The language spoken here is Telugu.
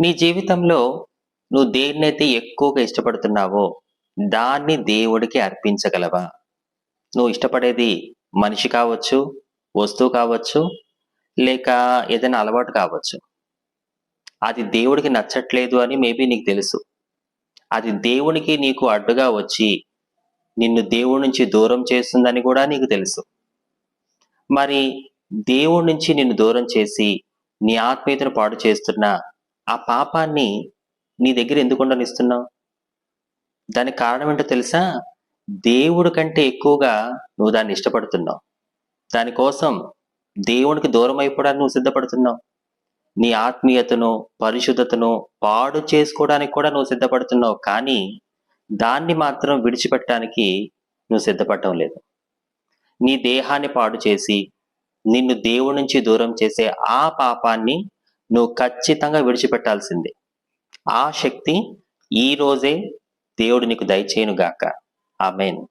నీ జీవితంలో నువ్వు దేన్నైతే ఎక్కువగా ఇష్టపడుతున్నావో దాన్ని దేవుడికి అర్పించగలవా? నువ్వు ఇష్టపడేది మనిషి కావచ్చు వస్తువు కావచ్చు లేక ఏదైనా అలవాటు కావచ్చు. అది దేవుడికి నచ్చట్లేదు అని మేబీ నీకు తెలుసు. అది దేవునికి నీకు అడ్డుగా వచ్చి నిన్ను దేవుడి నుంచి దూరం చేస్తుందని కూడా నీకు తెలుసు. మరి దేవుడి నుంచి నిన్ను దూరం చేసి నీ ఆత్మీయతను పాడు చేస్తున్న ఆ పాపాన్ని నీ దగ్గర ఎందుకు ఉండనిస్తున్నావు? దానికి కారణం ఏంటో తెలుసా? దేవుడి కంటే ఎక్కువగా నువ్వు దాన్ని ఇష్టపడుతున్నావు. దానికోసం దేవునికి దూరం అయిపోవడానికి నువ్వు సిద్ధపడుతున్నావు. నీ ఆత్మీయతను పరిశుద్ధతను పాడు చేసుకోవడానికి కూడా నువ్వు సిద్ధపడుతున్నావు. కానీ దాన్ని మాత్రం విడిచిపెట్టడానికి నువ్వు సిద్ధపడటం లేదు. నీ దేహాన్ని పాడు చేసి నిన్ను దేవుడి నుంచి దూరం చేసే ఆ పాపాన్ని నువ్వు ఖచ్చితంగా విడిచిపెట్టాల్సిందే. ఆ శక్తి ఈ రోజే దేవుడు నీకు దయచేయును ఆమెను.